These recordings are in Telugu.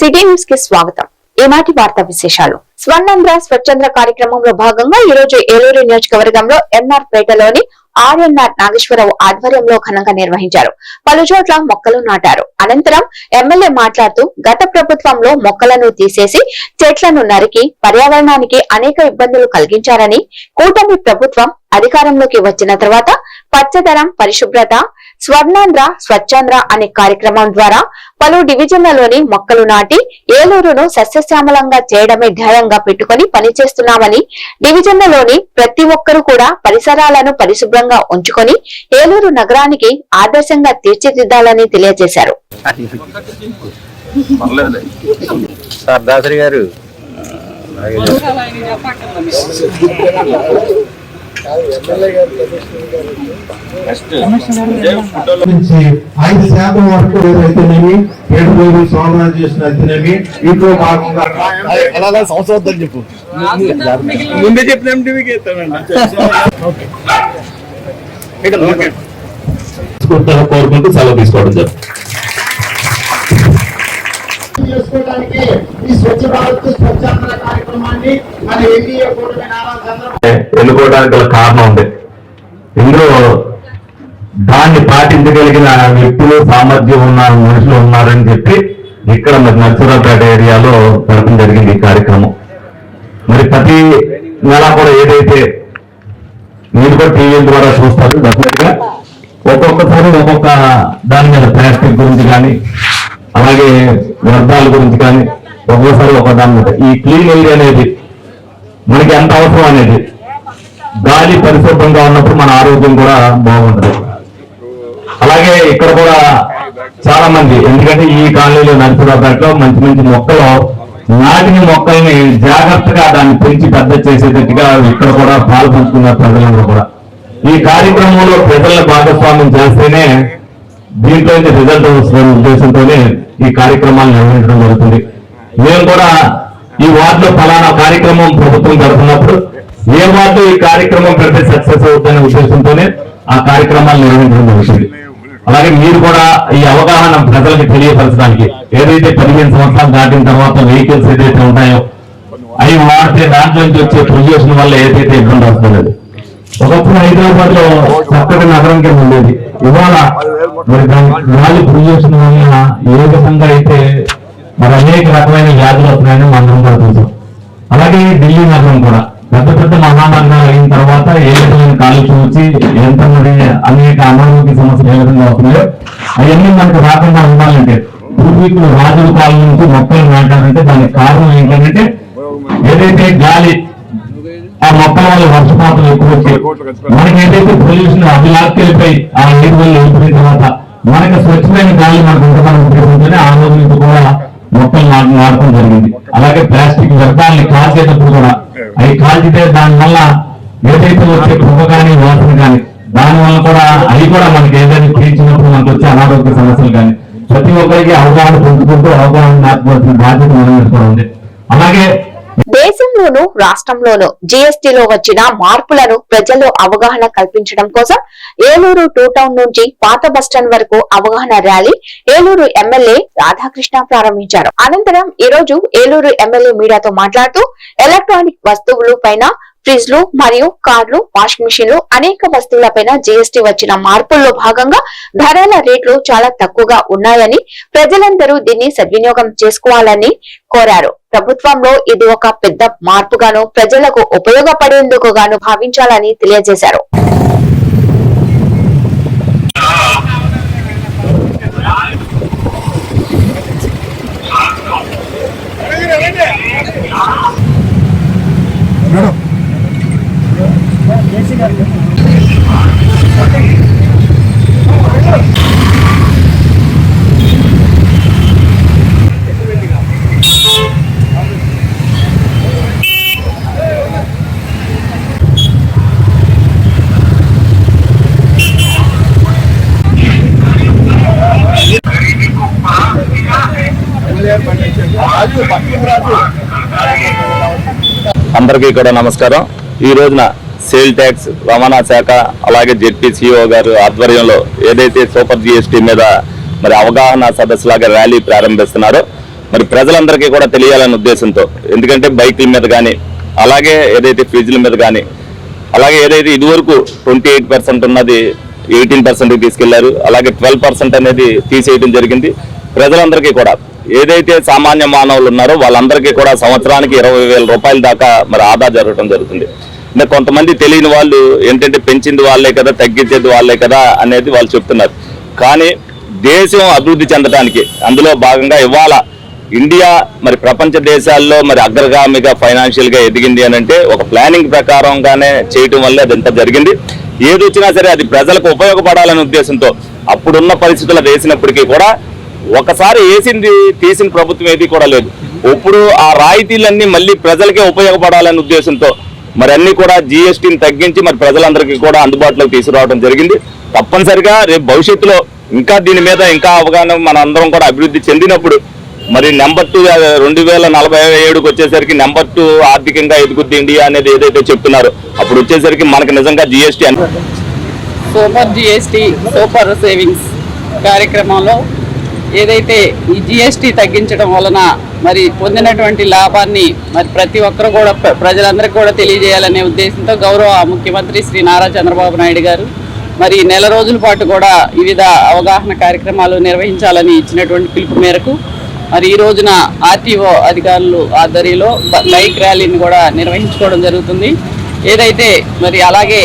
సిటీ న్యూస్కి స్వాగతం. ఈనాటి వార్తా విశేషాలు? స్వర్ణాంధ్ర స్వచ్ఛంద్ర కార్యక్రమంలో భాగంగా ఈ రోజు ఏలూరు నియోజకవర్గంలో ఎన్ఆర్ పేటలోని ఆర్ఎన్ఆర్ నాగేశ్వరరావు ఆధ్వర్యంలో ఘనంగా నిర్వహించారు. పలు చోట్ల మొక్కలు నాటారు. అనంతరం ఎమ్మెల్యే మాట్లాడుతూ గత ప్రభుత్వంలో మొక్కలను తీసేసి చెట్లను నరికి పర్యావరణానికి అనేక ఇబ్బందులు కలిగించారని కూటమి ప్రభుత్వం అధికారంలోకి వచ్చిన తర్వాత పచ్చదనం పరిశుభ్రత స్వర్ణాంధ్ర స్వచ్ఛాంధ్ర అనే కార్యక్రమం ద్వారా పలు డివిజన్లలోని మొక్కలు నాటి ఏలూరును సస్యశ్యామలంగా చేయడమే ధ్యేయంగా పెట్టుకుని పనిచేస్తున్నామని డివిజన్లలోని ప్రతి ఒక్కరూ కూడా పరిసరాలను పరిశుభ్రంగా ఉంచుకొని ఏలూరు నగరానికి ఆదర్శంగా తీర్చిదిద్దాలని తెలియజేశారు. సార్ దాసరి గారు ఐదు శాతం వరకు ఏదైతేనేమి ఏడు రోజులు చేసిన అయితేనేమి ఇంట్లో భాగంగా సంవత్సరం చెప్పు. ముందే చెప్పిన కోరుకుంటూ సెలవు తీసుకోవడం జరుగుతుంది. చేసుకోవడానికి ఈ స్వచ్ఛ భారత్ స్వచ్ఛాంధ్ర కార్యక్రమాన్ని మన ఎన్డీఏ కూటమి నారా చంద్రబాబు ఎన్నుకోవడానికి గల కారణం ఉంది. ఇందులో దాన్ని పాటించగలిగిన వ్యక్తులు సామర్థ్యం ఉన్న మనుషులు ఉన్నారని చెప్పి ఇక్కడ మరి నర్సరాపేట ఏరియాలో జరగడం జరిగింది ఈ కార్యక్రమం. మరి ప్రతి నెల కూడా ఏదైతే మీరు కూడా టీవీ ద్వారా చూస్తారు డెఫినెట్గా ఒక్కొక్కసారి ఒక్కొక్క దాని మీద ప్లాస్టిక్ గురించి కానీ అలాగే వ్యర్థాల గురించి కానీ ఒక్కోసారి ఒక దాని మీద. ఈ క్లీన్ ఏరియా అనేది మనకి ఎంత అవసరం అనేది గాలి పరిశుభ్రంగా ఉన్నప్పుడు మన ఆరోగ్యం కూడా బాగుంటుంది. అలాగే ఇక్కడ కూడా చాలా మంది ఎందుకంటే ఈ కాలనీలో నరసరావుపేటలో మంచి మంచి మొక్కలు నాటిన మొక్కల్ని జాగ్రత్తగా దాన్ని పెంచి పెద్ద చేసేటట్టుగా ఇక్కడ కూడా పాల్పంచుకున్నారు ప్రజలందరూ కూడా. ఈ కార్యక్రమంలో ప్రజల భాగస్వామ్యం చేస్తేనే దీంట్లో రిజల్ట్ వస్తున్న ఉద్దేశంతోనే ఈ కార్యక్రమాలు నిర్వహించడం జరుగుతుంది. మేము కూడా ఈ వార్డులో ఫలానా కార్యక్రమం ప్రభుత్వం జరుగుతున్నప్పుడు ఏ వార్డు ఈ కార్యక్రమం పెడితే సక్సెస్ అవుతుందనే ఉద్దేశంతోనే ఆ కార్యక్రమాలు నిర్వహించడం జరుగుతుంది. అలాగే మీరు కూడా ఈ అవగాహన ప్రజలకు తెలియపరచడానికి ఏదైతే పదిహేను సంవత్సరాలు దాటిన తర్వాత వెహికల్స్ ఏదైతే ఉంటాయో అవి వాడితే దాంట్లో నుంచి వచ్చే పొల్యూషన్ వల్ల ఏదైతే ఇబ్బంది వస్తుంది ఒకప్పుడు హైదరాబాద్లో చక్కటి నగరం కింద ఉండేది. ఇవాళ మరి గాలి పొల్యూషన్ వల్ల ఏ విధంగా అయితే మరి అనేక రకమైన వ్యాధులు వస్తున్నాయని మనం కూడా చూసాం. అలాగే ఢిల్లీ నగరం కూడా. పెద్ద పెద్ద మహానగరాలు అయిన తర్వాత ఏ విధమైన కాలుష్యం వచ్చి ఎంత మరి అనేక అనారోగ్య సమస్యలు ఏ విధంగా వస్తున్నాయో అవన్నీ మనకు రాకుండా ఉండాలంటే పూర్వీకులు రాజుల కాలం నుంచి మొక్కలు నాటారంటే దానికి కారణం ఏంటంటే ఏదైతే గాలి మొక్కల వల్ల వర్షపాతం ఎక్కువ వచ్చి మనకేదైతే పొల్యూషన్ అవి లాక్కెళ్ళిపోయి ఆ నీటి వల్ల వెళ్ళిపోయిన తర్వాత మనకి స్వచ్ఛమైన గాలి మనకు ఉంటుందని ఉద్దేశంతోనే ఆ రోజు నుంచి కూడా మొక్కలు నాటు నాటడం జరిగింది. అలాగే ప్లాస్టిక్ వ్యర్థాలని కాల్చేటప్పుడు కూడా అవి కాల్చితే దానివల్ల ఏదైతే వచ్చే పొగ కానీ వాసన కానీ దానివల్ల కూడా అవి కూడా మనకి ఏదైనా పీల్చినప్పుడు మనకు వచ్చే అనారోగ్య సమస్యలు కానీ ప్రతి ఒక్కరికి అవగాహన పొందుకుంటూ అవగాహన నాటుకోవాల్సిన బాధ్యత మన మీద కూడా ఉంది. అలాగే దేశంలోనూ రాష్ట్రంలోనూ జీఎస్టీలో వచ్చిన మార్పులను ప్రజల్లో అవగాహన కల్పించడం కోసం ఏలూరు టూ టౌన్ నుంచి పాత బస్టాండ్ వరకు అవగాహన ర్యాలీ ఏలూరు ఎమ్మెల్యే రాధాకృష్ణ ప్రారంభించారు. అనంతరం ఈ రోజు ఏలూరు ఎమ్మెల్యే మీడియాతో మాట్లాడుతూ ఎలక్ట్రానిక్ వస్తువులు పైన ఫ్రిడ్జ్లు మరియు కార్లు వాషింగ్ మిషన్లు అనేక వస్తువులపైన జీఎస్టీ వచ్చిన మార్పుల్లో భాగంగా ధరల రేట్లు చాలా తక్కువగా ఉన్నాయని ప్రజలందరూ దీన్ని సద్వినియోగం చేసుకోవాలని కోరారు. ప్రభుత్వంలో ఇది ఒక పెద్ద మార్పుగాను ప్రజలకు ఉపయోగపడేందుకు గాను భావించాలని తెలియజేశారు. అందరికీ కూడా నమస్కారం. ఈ రోజున సేల్ ట్యాక్స్ రవాణా శాఖ అలాగే జెడ్పీసీఓ గారు ఆధ్వర్యంలో ఏదైతే సూపర్ జిఎస్టీ మీద మరి అవగాహన సదస్సు లాగా ర్యాలీ ప్రారంభిస్తున్నారో మరి ప్రజలందరికీ కూడా తెలియాలనే ఉద్దేశంతో ఎందుకంటే బైక్ల మీద కానీ అలాగే ఏదైతే ఫ్రిడ్జ్ల మీద కానీ అలాగే ఏదైతే ఇదివరకు ట్వంటీ ఎయిట్ పర్సెంట్ ఉన్నది ఎయిటీన్ పర్సెంట్కి తీసుకెళ్ళారు అలాగే ట్వెల్వ్ పర్సెంట్ అనేది తీసేయడం జరిగింది. ప్రజలందరికీ కూడా ఏదైతే సామాన్య మానవులు ఉన్నారో వాళ్ళందరికీ కూడా సంవత్సరానికి ఇరవై వేల రూపాయల దాకా మరి ఆదా జరగడం జరుగుతుంది. అంటే కొంతమంది తెలియని వాళ్ళు ఏంటంటే పెంచింది వాళ్ళే కదా తగ్గించేది వాళ్ళే కదా అనేది వాళ్ళు చెప్తున్నారు. కానీ దేశం అభివృద్ధి చెందడానికి అందులో భాగంగా ఇవాళ ఇండియా మరి ప్రపంచ దేశాల్లో మరి అగ్రగామిగా ఫైనాన్షియల్గా ఎదిగింది అని అంటే ఒక ప్లానింగ్ ప్రకారంగానే చేయటం వల్ల అదంతా జరిగింది. ఏది వచ్చినా సరే అది ప్రజలకు ఉపయోగపడాలనే ఉద్దేశంతో అప్పుడున్న పరిస్థితులు వేసినప్పటికీ కూడా ఒకసారి వేసింది తీసిన ప్రభుత్వం ఏది కూడా లేదు. ఇప్పుడు ఆ రాయితీలన్నీ మళ్ళీ ప్రజలకే ఉపయోగపడాలనే ఉద్దేశంతో మరి అన్ని కూడా జిఎస్టీని తగ్గించి మరి ప్రజలందరికీ కూడా అందుబాటులోకి తీసుకురావడం జరిగింది. తప్పనిసరిగా రేపు భవిష్యత్తులో ఇంకా దీని మీద ఇంకా అవగాహన మన అందరం కూడా అభివృద్ధి చెందినప్పుడు మరి నెంబర్ టూ రెండు వేల నలభై ఏడుకి వచ్చేసరికి నెంబర్ టూ ఆర్థికంగా ఎదుగుద్ది ఇండియా అనేది ఏదైతే చెప్తున్నారో అప్పుడు వచ్చేసరికి మనకి నిజంగా జిఎస్టీ అని సూపర్ జిఎస్టీ సూపర్ సేవింగ్స్ కార్యక్రమంలో ఏదైతే ఈ జిఎస్టీ తగ్గించడం వలన మరి పొందినటువంటి లాభాన్ని మరి ప్రతి ఒక్కరు కూడా ప్రజలందరికీ కూడా తెలియజేయాలనే ఉద్దేశంతో గౌరవ ముఖ్యమంత్రి శ్రీ నారా చంద్రబాబు నాయుడు గారు మరి నెల రోజుల పాటు కూడా వివిధ అవగాహన కార్యక్రమాలు నిర్వహించాలని ఇచ్చినటువంటి పిలుపు మేరకు మరి ఈ రోజున ఆర్టీఓ అధికారులు ఆధ్వర్యంలో బైక్ ర్యాలీని కూడా నిర్వహించుకోవడం జరుగుతుంది. ఏదైతే మరి అలాగే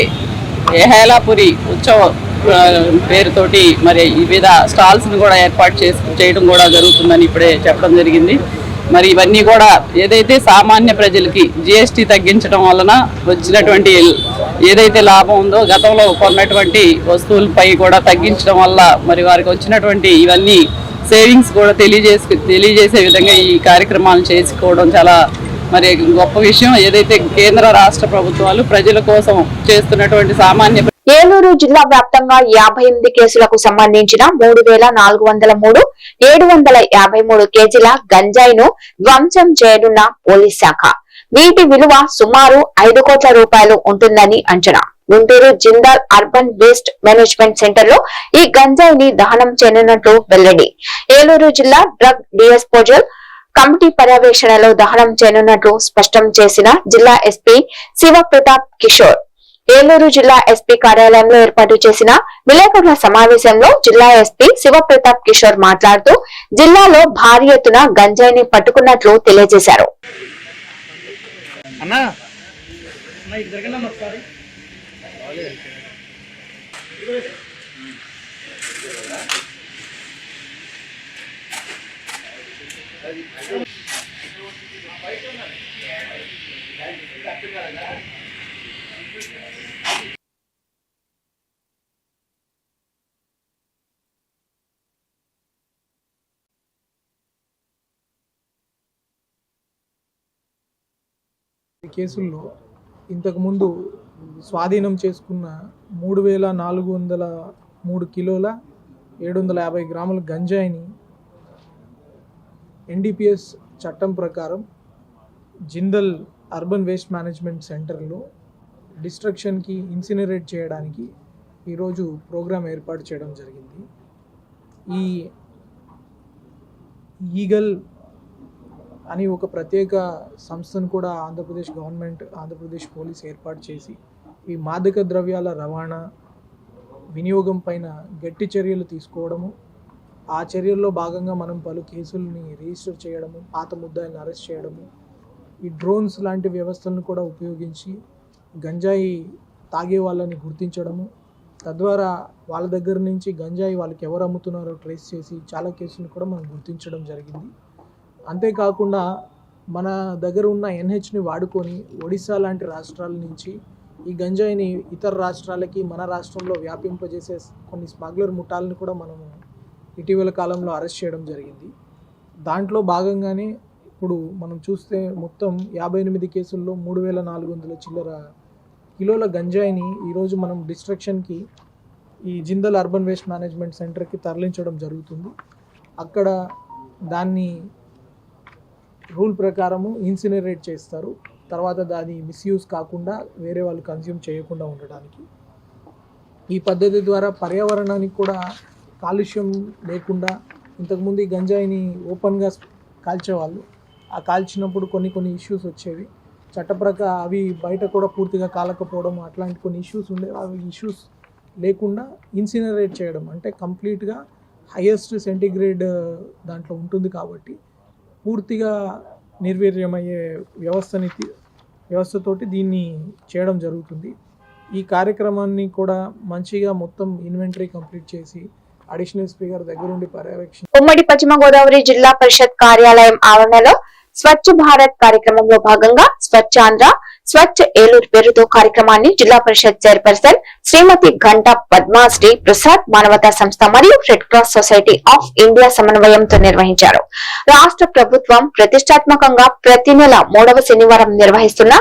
ఏహేలాపురి ఉత్సవం పేరుతోటి మరి వివిధ స్టాల్స్ని కూడా ఏర్పాటు చేసి చేయడం కూడా జరుగుతుందని ఇప్పుడే చెప్పడం జరిగింది. మరి ఇవన్నీ కూడా ఏదైతే సామాన్య ప్రజలకి జిఎస్టీ తగ్గించడం వలన వచ్చినటువంటి ఏదైతే లాభం ఉందో గతంలో కొన్నటువంటి వస్తువులపై కూడా తగ్గించడం వల్ల మరి వారికి వచ్చినటువంటి ఇవన్నీ సేవింగ్స్ కూడా తెలియజేసి తెలియజేసే విధంగా ఈ కార్యక్రమాలను చేసుకోవడం చాలా మరి గొప్ప విషయం. ఏదైతే కేంద్ర రాష్ట్ర ప్రభుత్వాలు ప్రజల కోసం చేస్తున్నటువంటి సామాన్య ఏలూరు జిల్లా వ్యాప్తంగా యాభై ఎనిమిది కేసులకు సంబంధించిన మూడు వేల నాలుగు వందల మూడు ఏడు వందల యాభై మూడు కేజీల గంజాయిను ధ్వంసం చేయనున్న పోలీస్ శాఖ. వీటి విలువ సుమారు ఐదు కోట్ల రూపాయలు ఉంటుందని అంచనా. Guntur Jindal urban waste management సెంటర్లో ఈ గంజాయిని దహనం చేయనున్నట్లు వెల్లడి. ఏలూరు జిల్లా డ్రగ్ డిఎస్పోజల్ కమిటీ పర్యవేక్షణలో దహనం చేయనున్నట్లు స్పష్టం చేసిన జిల్లా ఎస్పీ శివ ప్రతాప్ కిషోర్. ఏలూరు జిల్లా ఎస్పీ కార్యాలయంలో ఏర్పాటు చేసిన విలేకరుల సమావేశంలో జిల్లా ఎస్పీ శివప్రతాప్ కిషోర్ మాట్లాడుతూ జిల్లాలో భారీ ఎత్తున గంజాయిని పట్టుకున్నట్లు తెలియజేశారు. కేసుల్లో ఇంతకుముందు స్వాధీనం చేసుకున్న మూడు వేల నాలుగు వందల మూడు కిలోల ఏడు వందల యాభై గ్రాముల గంజాయిని ఎన్డీపీఎస్ చట్టం ప్రకారం జిందల్ అర్బన్ వేస్ట్ మేనేజ్మెంట్ సెంటర్లో డిస్ట్రక్షన్కి ఇన్సినరేట్ చేయడానికి ఈరోజు ప్రోగ్రాం ఏర్పాటు చేయడం జరిగింది. ఈ ఈగల్ అని ఒక ప్రత్యేక సంస్థను కూడా ఆంధ్రప్రదేశ్ గవర్నమెంట్ ఆంధ్రప్రదేశ్ పోలీస్ ఏర్పాటు చేసి ఈ మాదక ద్రవ్యాల రవాణా వినియోగం పైన గట్టి చర్యలు తీసుకోవడము ఆ చర్యల్లో భాగంగా మనం పలు కేసుల్ని రిజిస్టర్ చేయడము పాత ముద్దాయిలను అరెస్ట్ చేయడము ఈ డ్రోన్స్ లాంటి వ్యవస్థలను కూడా ఉపయోగించి గంజాయి తాగే వాళ్ళని గుర్తించడము తద్వారా వాళ్ళ దగ్గర నుంచి గంజాయి వాళ్ళకి ఎవరు అమ్ముతున్నారో ట్రేస్ చేసి చాలా కేసులు కూడా మనం గుర్తించడం జరిగింది. అంతేకాకుండా మన దగ్గర ఉన్న ఎన్హెచ్ని వాడుకొని ఒడిశా లాంటి రాష్ట్రాల నుంచి ఈ గంజాయిని ఇతర రాష్ట్రాలకి మన రాష్ట్రంలో వ్యాపింపజేసే కొన్ని స్మగ్లర్ ముఠాలను కూడా మనము ఇటీవల కాలంలో అరెస్ట్ చేయడం జరిగింది. దాంట్లో భాగంగానే ఇప్పుడు మనం చూస్తే మొత్తం యాభై ఎనిమిది కేసుల్లో మూడు వేల నాలుగు వందల చిల్లర కిలోల గంజాయిని ఈరోజు మనం డిస్ట్రక్షన్కి ఈ జిందల్ అర్బన్ వేస్ట్ మేనేజ్మెంట్ సెంటర్కి తరలించడం జరుగుతుంది. అక్కడ దాన్ని రూల్ ప్రకారము ఇన్సినరేట్ చేస్తారు. తర్వాత దాని మిస్యూజ్ కాకుండా వేరే వాళ్ళు కన్జ్యూమ్ చేయకుండా ఉండడానికి. ఈ పద్ధతి ద్వారా పర్యావరణానికి కూడా కాలుష్యం లేకుండా ఇంతకుముందు ఈ గంజాయిని ఓపెన్గా కాల్చేవాళ్ళు. ఆ కాల్చినప్పుడు కొన్ని కొన్ని ఇష్యూస్ వచ్చేవి. చట్టప్రక అవి బయట కూడా పూర్తిగా కాలకపోవడం అట్లాంటి కొన్ని ఇష్యూస్ ఉండే అవి ఇష్యూస్ లేకుండా ఇన్సినరేట్ చేయడం. అంటే కంప్లీట్గా హయ్యెస్ట్ సెంటిగ్రేడ్ దాంట్లో ఉంటుంది కాబట్టి పూర్తిగా నిర్వీర్యమయ్యే వ్యవస్థని వ్యవస్థతోటి దీన్ని చేయడం జరుగుతుంది. ఈ కార్యక్రమాన్ని కూడా మంచిగా మొత్తం ఇన్వెంటరీ కంప్లీట్ చేసి అడిషనల్ స్పీకర్ దగ్గరుండి పర్యవేక్షణ ఉమ్మడి పశ్చిమ గోదావరి జిల్లా పరిషత్ కార్యాలయం ఆవరణలో స్వచ్ఛ భారత్ కార్యక్రమంలో భాగంగా స్వచ్ఛ ఆంధ్ర స్వచ్ఛ ఏలూరు పేరుతో కార్యక్రమాన్ని జిల్లా పరిషత్ చైర్పర్సన్ శ్రీమతి గంటా పద్మాశ్రీ ప్రసాద్ మానవతా సంస్థ మరియు red cross society of India సమన్వయంతో నిర్వహించారు. రాష్ట్ర ప్రభుత్వం ప్రతిష్టాత్మకంగా ప్రతి నెల మూడవ శనివారం నిర్వహిస్తున్న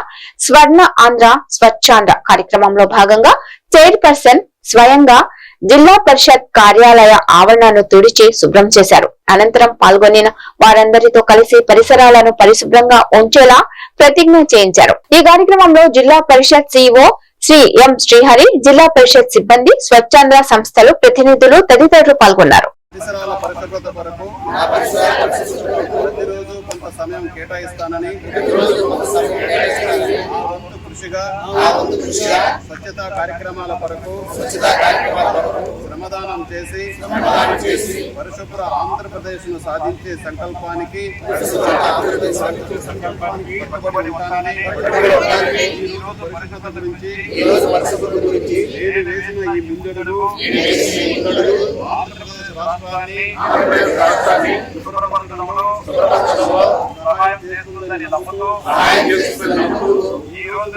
స్వర్ణ ఆంధ్ర స్వచ్ఛాంధ్ర కార్యక్రమంలో భాగంగా చైర్పర్సన్ స్వయంగా జిల్లా పరిషత్ కార్యాలయ ఆవరణను తుడిచి శుభ్రం చేశారు. అనంతరం పాల్గొనిన వారందరితో కలిసి పరిసరాలను పరిశుభ్రంగా ఉంచేలా ప్రతిజ్ఞ చేయించారు. ఈ కార్యక్రమంలో జిల్లా పరిషత్ సిఇఓ శ్రీ ఎం శ్రీహరి జిల్లా పరిషత్ సిబ్బంది స్వచ్ఛంద సంస్థలు ప్రతినిధులు తదితరులు పాల్గొన్నారు. పరిసరాల పరిశుభ్రత కొరకు ప్రతిరోజు కొంత సమయం కేటాయిస్తానని కృషిగా స్వచ్ఛతా కార్యక్రమాల కొరకు శ్రమదానం చేసి పరిశుభ్ర ఆంధ్రప్రదేశ్ను సాధించే సంకల్పానికి ఈ రోజు పరిశుభ్రత గురించి నేను వేసిన ఈ ముందడుగు ఆంధ్రప్రదేశ్ రాష్ట్రాన్ని శుభ్రపరచడంలో సహాయం చేస్తుందని నమ్ముతూ ఈ రోజు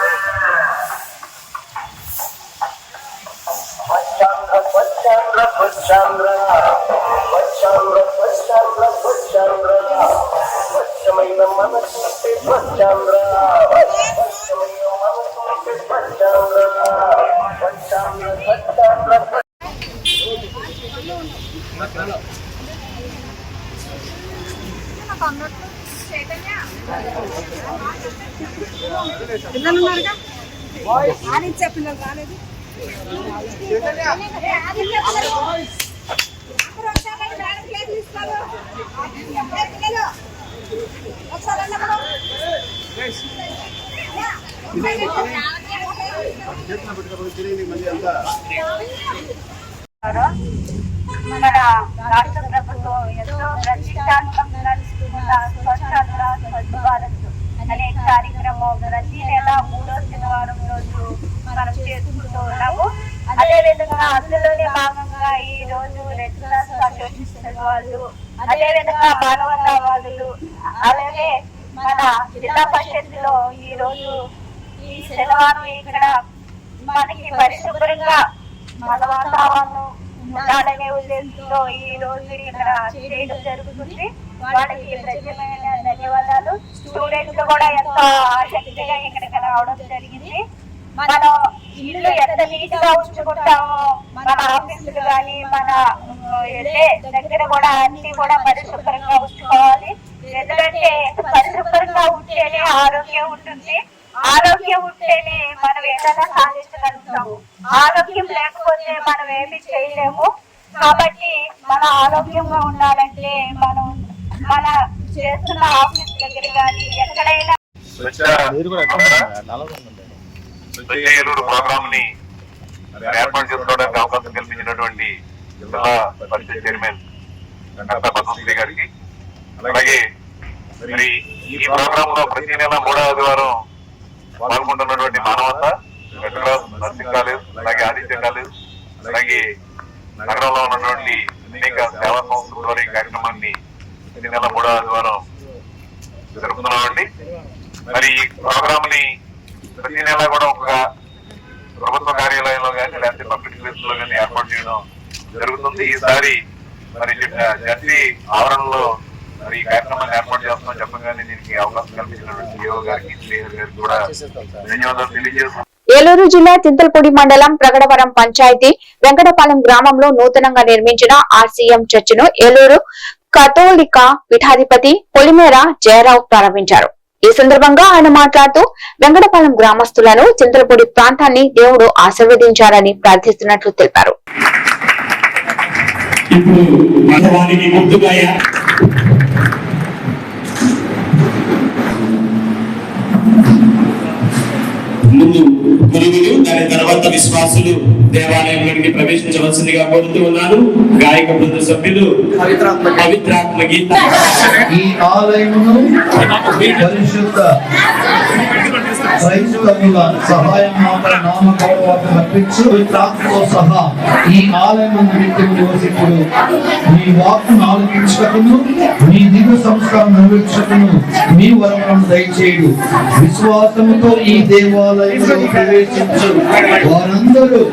చేతులు పెట్టుకోవడం తిరిగి పిల్లలు అంతా మన రాష్ట్ర ప్రభుత్వం ఎంతో ప్రతిష్టాత్మకంగా నడుస్తున్న స్వచ్ఛాంధ్ర స్వచ్ఛ భారత్ అనే కార్యక్రమం ప్రతి నెల మనం చేసుకుంటూ ఉన్నాము. అదే విధంగా అందులోనే భాగంగా ఈ రోజు రెడ్ క్రాస్ అసోసియేషన్ వాళ్ళు అదే విధంగా వాళ్ళు అలాగే మన జిల్లా పరిషత్లో ఈ రోజు ఈ శనివారం ఇక్కడ మనకి పరిశుభ్రంగా మన వాతావరణం ఉండాలనే ఉద్దేశంతో ఈ రోజు ఇక్కడ చేయడం జరుగుతుంది. వాళ్ళకి ప్రత్యేకమైన ధన్యవాదాలు. స్టూడెంట్స్ కూడా ఎంతో ఆసక్తిగా ఇక్కడికి రావడం జరిగింది. మనం ఇల్లు ఎంత నీట్గా ఉంచుకుంటామో మన ఆఫీసులు కానీ మన వెళ్ళే దగ్గర కూడా అన్ని కూడా పరిశుభ్రంగా ఉంచుకోవాలి. ఎందుకంటే పరిశుభ్రంగా ఉంటేనే ఆరోగ్యం ఉంటుంది. ఆరోగ్యం ఉంటేనే మనం ఏదైనా సాధించగలుగుతాము. ఆరోగ్యం లేకపోతే మనం ఏమి చేయలేము. కాబట్టి మన ఆరోగ్యంగా ఉండాలంటే మనం మన చేస్తున్న ఆఫీస్ దగ్గర కానీ ఎక్కడైనా స్వచ్ఛ ప్రోగ్రామ్ని ఏర్పాటు చేసుకోవడానికి అవకాశం కల్పించినటువంటి జిల్లా పరిషత్ చైర్మన్ పద్మశ్రీ గారికి. అలాగే మరి ఈ ప్రోగ్రామ్లో ప్రతి నెల మూడో ఆదివారం పాల్గొంటున్నటువంటి మానవత రెడ్ క్రాస్ నర్సింగ్ కాలేజ్ అలాగే ఆదిత్య కాలేజ్ అలాగే నగరంలో ఉన్నటువంటి అనేక సేవా సంస్థల ద్వారా ఈ కార్యక్రమాన్ని ప్రతి నెల మూడో ఆదివారం జరుపుతున్నామండి. మరి ఈ ప్రోగ్రామ్ని ప్రతి నెల కూడా ఒక ప్రభుత్వ కార్యాలయంలో కానీ లేకపోతే పబ్లిక్ ప్లేస్లో కానీ ఏర్పాటు చేయడం జరుగుతుంది. ఈసారి మరి జడ్జి ఆవరణలో మరి ఈ కార్యక్రమాన్ని ఏర్పాటు చేస్తున్నాం చెప్పగానే దీనికి అవకాశం కల్పించినటువంటి డిఓ గారికి శ్రీహరి గారికి కూడా ధన్యవాదాలు తెలియజేస్తున్నాం. ఏలూరు జిల్లా చింతలపూడి మండలం ప్రగడవరం పంచాయతీ వెంకటపాలెం గ్రామంలో నూతనంగా నిర్మించిన ఆర్సీఎం చర్చిను ఏలూరు కథోలిక పీఠాధిపతి పొలిమేర జయరావు ప్రారంభించారు. ఈ సందర్భంగా ఆయన మాట్లాడుతూ వెంకటపాలెం గ్రామస్తులను చింతలపూడి ప్రాంతాన్ని దేవుడు ఆశీర్వదించారని ప్రార్థిస్తున్నట్లు తెలిపారు. ఇప్పుడు ముందు గురువులు దాని తర్వాత విశ్వాసులు దేవాలయంలోనికి ప్రవేశించవలసిందిగా కోరుతూ ఉన్నాను. గాయక బృంద సభ్యులు పవిత్రాత్మ గీత. ఈ ఆలయమును పరిశుద్ధ క్రైస్తవుల సహాయం మాత్రం నామగౌరవాన్ని సహా ఈ ఆలయం నిమిత్తం మీ వాక్కును ఆలోచించటకును మీ దిగు సంస్కారం నిర్వహించటకును మీ వరములను దయచేయడు. విశ్వాసముతో ఈ దేవాలయంలో ప్రవేశించు. వారందరూ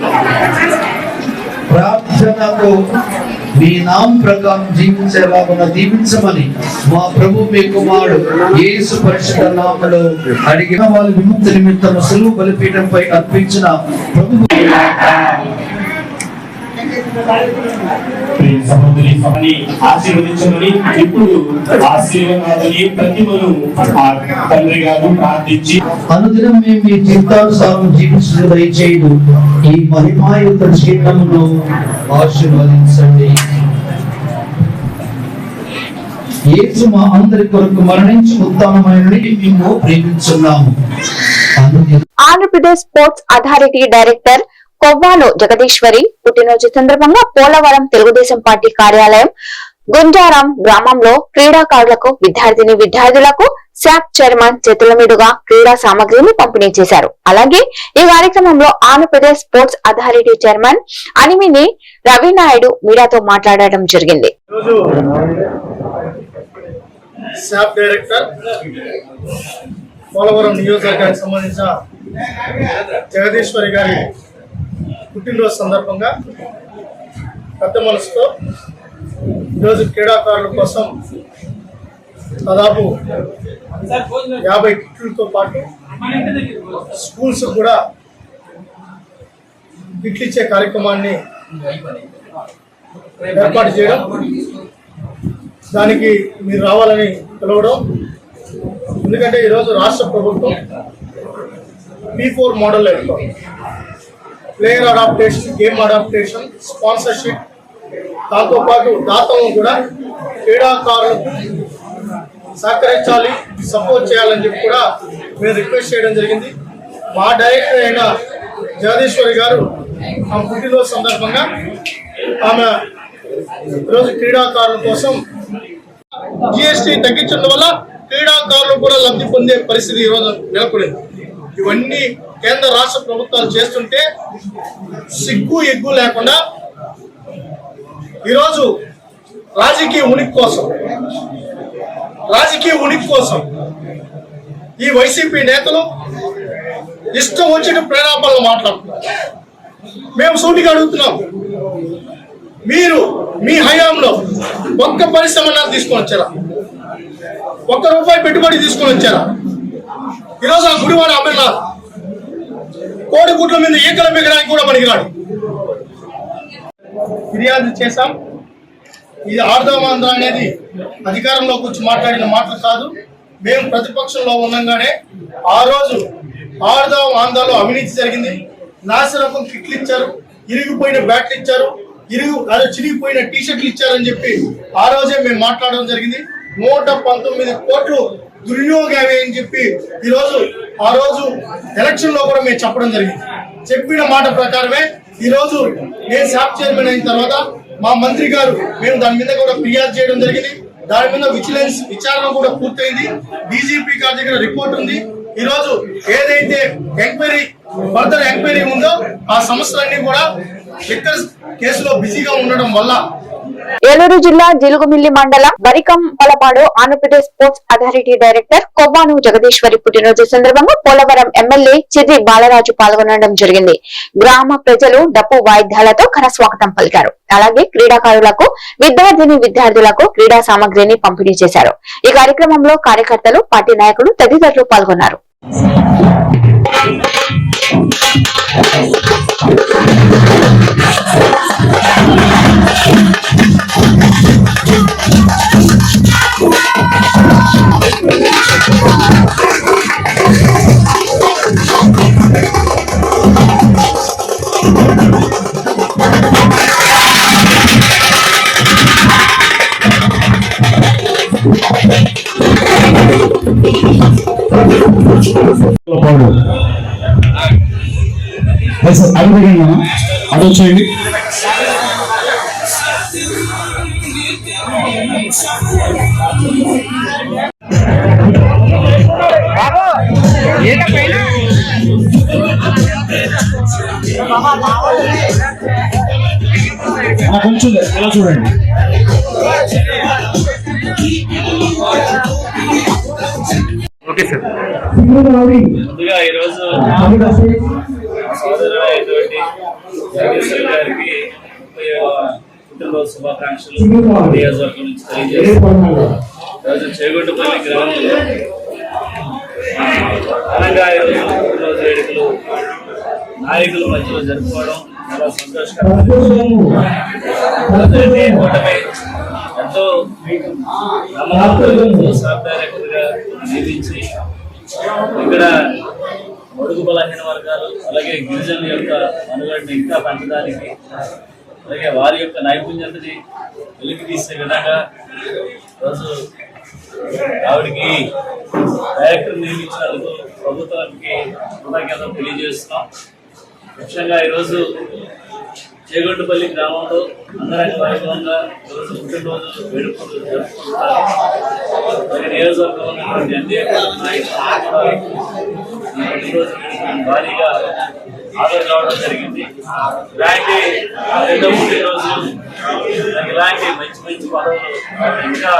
ప్రార్థనతో మీ నామ ప్రకారం జీవించేలాగా దీవించమని మా ప్రభు మీ కుమారుడు యేసు పరిశుద్ధ నామలో అడిగిన వాళ్ళ విముక్తి నిమిత్తం సులువు బలిపీఠంపై అర్పించిన ప్రభు సహోదరి సభని ఆశీర్వదించమని ఇప్పుడు ఆశీర్వాదాన్ని ప్రతిమను ఆ తండ్రి గారు ప్రార్థించి అనుదినం మేము మీ జీవించడం దయచేయదు ఈ మహిమాయుత జీవితమును ఆశీర్వదించండి. యేసు మా అందరి కొరకు మరణించి ఉత్తమమైన మేము ప్రేమించున్నాము. ఆంధ్రప్రదేశ్ స్పోర్ట్స్ అథారిటీ డైరెక్టర్ కొవ్వాలో జగదీశ్వరి పుట్టినరోజు సందర్భంగా పోలవరం తెలుగుదేశం పార్టీ కార్యాలయం గుంజారం గ్రామంలో క్రీడాకారులకు విద్యార్థిని విద్యార్థులకు శాప్ చైర్మన్ చేతుల మీదుగా క్రీడా సామగ్రిని పంపిణీ చేశారు. అలాగే ఈ కార్యక్రమంలో Andhra Pradesh sports authority chairman Animini Ravi Naidu మీడియాతో మాట్లాడడం జరిగింది. శాప్ డైరెక్టర్ పోలవరం నియోజకవర్గానికి సంబంధించిన జగదీశ్వరి గారి పుట్టినరోజు సందర్భంగా పెద్ద మనసుతో ఈరోజు క్రీడాకారుల కోసం దాదాపు యాభై కిట్లతో పాటు స్కూల్స్ కూడా కిట్లు ఇచ్చే కార్యక్రమాన్ని ఏర్పాటు చేయడం. దానికి మీరు రావాలని పిలవడం. ఎందుకంటే ఈరోజు రాష్ట్ర ప్రభుత్వం పీ ఫోర్ మోడల్ వెళ్తాం player adaptation game adaptation sponsorship దాంతోపాటు దాతలను కూడా క్రీడాకారులకు సహకరించాలి సపోర్ట్ చేయాలని చెప్పి కూడా మేము రిక్వెస్ట్ చేయడం జరిగింది. మా డైరెక్టర్ అయిన జగదీశ్వరి గారు ఆ పుట్టినరోజు సందర్భంగా ఆమె ఈరోజు క్రీడాకారుల కోసం జిఎస్టీ తగ్గించడం వల్ల క్రీడాకారులు కూడా లబ్ధి పొందే పరిస్థితి ఈరోజు నెలకొనింది ఇవన్నీ కేంద్ర రాష్ట్ర ప్రభుత్వాలు చేస్తుంటే సిగ్గు ఎగ్గు లేకుండా ఈరోజు రాజకీయ ఉనికి కోసం రాజకీయ ఉనికి కోసం ఈ వైసీపీ నేతలు ఇష్టం వచ్చిన ప్రేరాపణలు మాట్లాడుతున్నారు. మేము సూటిగా అడుగుతున్నాం మీరు మీ హయాంలో ఒక్క పరిశ్రమ తీసుకొని వచ్చారా? ఒక్క రూపాయి పెట్టుబడి తీసుకొని వచ్చారా? ఈరోజు ఆ గుడివాడ అమర్నాథ్ కోడి గుట్ల మీద ఈకలు మిగడానికి కూడా పనికిరాడు. ఫిర్యాదు చేశాం. ఇది ఆర్దవాంధ్ర అనేది అధికారంలోకి వచ్చి మాట్లాడిన మాటలు కాదు. మేము ప్రతిపక్షంలో ఉండగానే ఆ రోజు ఆర్దవ ఆంధ్రలో అవినీతి జరిగింది. నాసిరకం కిట్లు ఇచ్చారు ఇరిగిపోయిన బ్యాట్లు ఇచ్చారు ఇరుగు అదే చిరిగిపోయిన టీ షర్ట్లు ఇచ్చారని చెప్పి ఆ రోజే మేము మాట్లాడడం జరిగింది. నూట పంతొమ్మిది కోట్లు దుర్వినియోగమే అని చెప్పి ఈరోజు ఆ రోజు ఎలక్షన్లో కూడా మేము చెప్పడం జరిగింది. చెప్పిన మాట ప్రకారమే ఈరోజు నేను శాప్ చైర్మన్ అయిన తర్వాత మా మంత్రి గారు మేము దాని మీద కూడా ఫిర్యాదు చేయడం జరిగింది. దాని మీద విజిలెన్స్ విచారణ కూడా పూర్తయింది. డీజీపీ గారి దగ్గర రిపోర్ట్ ఉంది. ఈ రోజు ఏదైతే ఎంక్వైరీ ఫర్దర్ ఎంక్వైరీ ఉందో ఆ సమస్యలన్నీ కూడా లిక్కర్ కేసులో బిజీగా ఉండడం వల్ల ఏలూరు జిల్లా జిలుగుమిల్లి మండలం Barikampalapadu Andhra Pradesh sports authority director కొవ్వాను Jagadeeswari పుట్టినరోజు సందర్భంగా పోలవరం ఎమ్మెల్యే చిర్రి బాలరాజు పాల్గొనడం జరిగింది. గ్రామ ప్రజలు డప్పు వాయిద్యాలతో ఘన స్వాగతం పలికారు. అలాగే క్రీడాకారులకు విద్యార్థిని విద్యార్థులకు క్రీడా సామగ్రిని పంపిణీ చేశారు. ఈ కార్యక్రమంలో కార్యకర్తలు పార్టీ నాయకులు తదితరులు పాల్గొన్నారు. అటు అలా కొంచెం ఇలా చూడండి ముందుగా ఈరోజు సోదరుడైనటువంటి జగదీశ్వర్ గారికి పుట్టినరోజు శుభాకాంక్షలు నియోజకవర్గం నుంచి తెలియజేస్తున్నాను. ఈరోజు చేగుంటపల్లి గ్రామంలో ఘనంగా ఈరోజు పుట్టినరోజు వేడుకలు నాయకుల మధ్యలో జరుపుకోవడం చాలా ఎంతో నమ్మకంతో సబ్ డైరెక్టర్గా ఇక్కడ ఒడుగు బలహీన వర్గాలు అలాగే గిరిజనుల యొక్క మనుగడని ఇంకా పెంచడానికి అలాగే వారి యొక్క నైపుణ్యతని వెలికి తీసే విధంగా రోజు ఆవిడకి డైరెక్టర్ నియమించినందుకు ప్రభుత్వానికి కృతజ్ఞతలు తెలియజేస్తున్నాం. ముఖ్యంగా ఈరోజు చేగొండపల్లి గ్రామంలో అందరం వైభవంగా ఈరోజు పుట్టినరోజు వేడుకలు జరుపుకుంటారు. అలాగే నియోజకవర్గంలో ఉన్నటువంటి ఎన్డీఏ నాయకులు కూడా భారీగా హాజరు కావడం జరిగింది. ఇలాంటి ఇంతకుముందు ఈరోజు ఇలాంటి మంచి మంచి పదవులు ఇంకా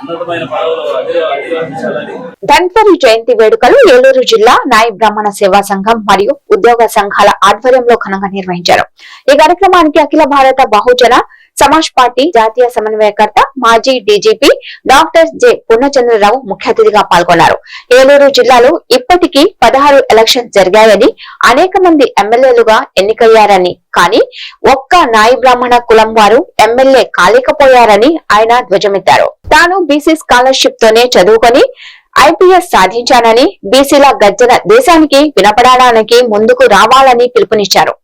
ఉన్నతమైన పదవులు అదే అధిరోహించాలని ధన్వరి జయంతి వేడుకలు ఏలూరు జిల్లా నాయ బ్రాహ్మణ సేవా సంఘం మరియు ఉద్యోగ సంఘాల ఆధ్వర్యంలో ఘనంగా నిర్వహించారు. ఈ కార్యక్రమానికి అఖిల భారత బహుజన సమాజ్ పార్టీ జాతీయ సమన్వయకర్త మాజీ డీజీపీ డాక్టర్ జె పూర్ణచంద్రరావు ముఖ్య అతిథిగా పాల్గొన్నారు. ఏలూరు జిల్లాలో ఇప్పటికీ పదహారు ఎలక్షన్స్ జరిగాయని అనేక మంది ఎమ్మెల్యేలుగా ఎన్నికయ్యారని కానీ ఒక్క నాయ బ్రాహ్మణ కులం వారు ఎమ్మెల్యే కాలేకపోయారని ఆయన ధ్వజమెత్తారు. తాను బీసీ స్కాలర్షిప్ తోనే చదువుకొని ఐపీఎస్ సాధించానని బీసీల గర్జన దేశానికి వినపడడానికి ముందుకు రావాలని పిలుపునిచ్చారు.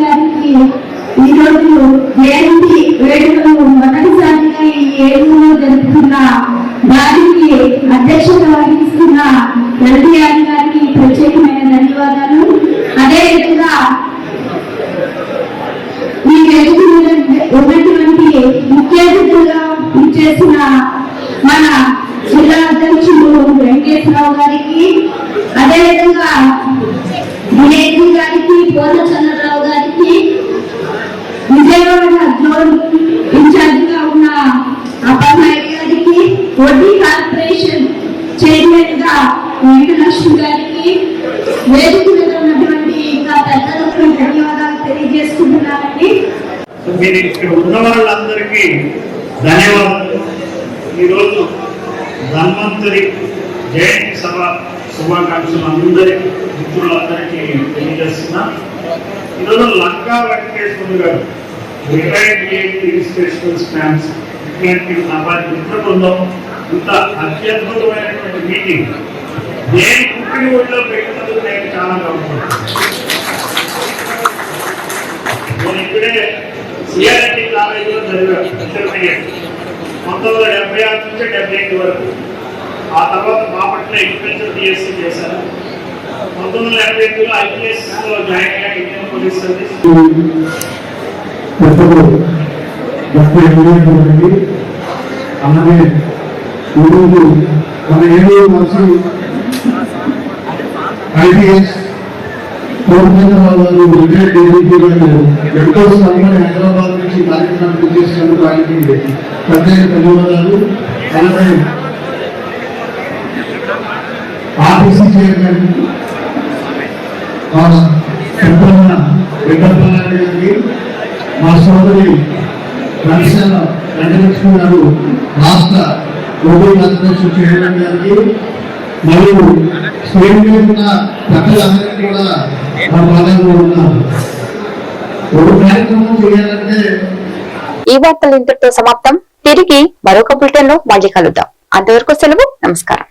గారికి ఈరోజు జయంతి వేడుకలు మొదటిసారిగా ఈ ఏడుగులో జరుపుతున్న దానికి అధ్యక్షత వహిస్తున్న గారికి ప్రత్యేకమైన ధన్యవాదాలు. అదేవిధంగా మీకు వేదిక మీద ఉన్నటువంటి ముఖ్య అతిథులుగా ఇచ్చేసిన మన జిల్లా అధ్యక్షులు వెంకటేశ్వరరావు గారికి అదేవిధంగా వివేక్ గారికి పూర్ణచంద్రరావు గారికి విజయవాడ జోన్ ఇన్ఛార్జిగా ఉన్న అప్పలనాయుడు గారికి వడ్డీ కార్పొరేషన్ చైర్మన్గా వెంకటలక్ష్మి గారికి వేదిక మీద ఉన్న ధన్యవాదాలు తెలియజేసుకుంటున్నానండి. మీరు ఇక్కడ ఉన్న వాళ్ళందరికీ ధన్యవాదాలు. ఈరోజు ధన్వంతరి జయంతి సభ శుభాకాంక్షలు అందరికీ మిత్రులందరికీ తెలియజేస్తున్నా. ఈరోజు లంకా వెంకటేశ్వర గారు రిటైర్డ్ రిజిస్ట్రేషన్ స్టాంప్స్ ఇట్లాంటి నా వారి మిత్ర బృందం. ఇంత అత్యద్భుతమైనటువంటి మీటింగ్. నేను పుట్టిన ఊళ్ళో పెట్టినందుకు నేను చాలా గౌరవపడుతున్నాను నేను ఇప్పుడే సిఆర్ఎండి కాలేజీలో చదివాను ఇంటర్మీడియట్ పంతొమ్మిది వందల డెబ్బై ఆరు నుంచి డెబ్బై ఎనిమిది వరకు. ఆ తర్వాత బాపట్ల అగ్రికల్చర్ బిఎస్సీ చేశాను పంతొమ్మిది వందల డెబ్బై ఎనిమిదిలో ఐపీఎస్లో జాయిన్ అయ్యా ఇండియన్ పోలీస్ సర్వీస్. అలాగే ఈరోజు మన ఏడు మనసు ఐపీఎస్ కోరుకున్నరావు రిటైర్డ్ డీజీపీ గారు ఎంతో హైదరాబాద్ నుంచి కార్యక్రమానికి చేసినందుకు ఆయనకి ప్రత్యేక ధన్యవాదాలు. అలాగే ఆర్టీసీ చైర్మన్ మా పెద్దన్న వెంకటపల్లారెడ్డి గారికి మా సోదరి రవిశాల వెంకటలక్ష్మి గారు రాష్ట్ర ఓబీ అధ్యక్షుడు చైర్మన్ గారికి మరియు స్టేట్ ఉన్న కూడా ఈ వార్తలు ఇంతటితో సమాప్తం. తిరిగి మరొక బులెటిన్లో మళ్ళీ కలుద్దాం. అంతవరకు సెలవు నమస్కారం.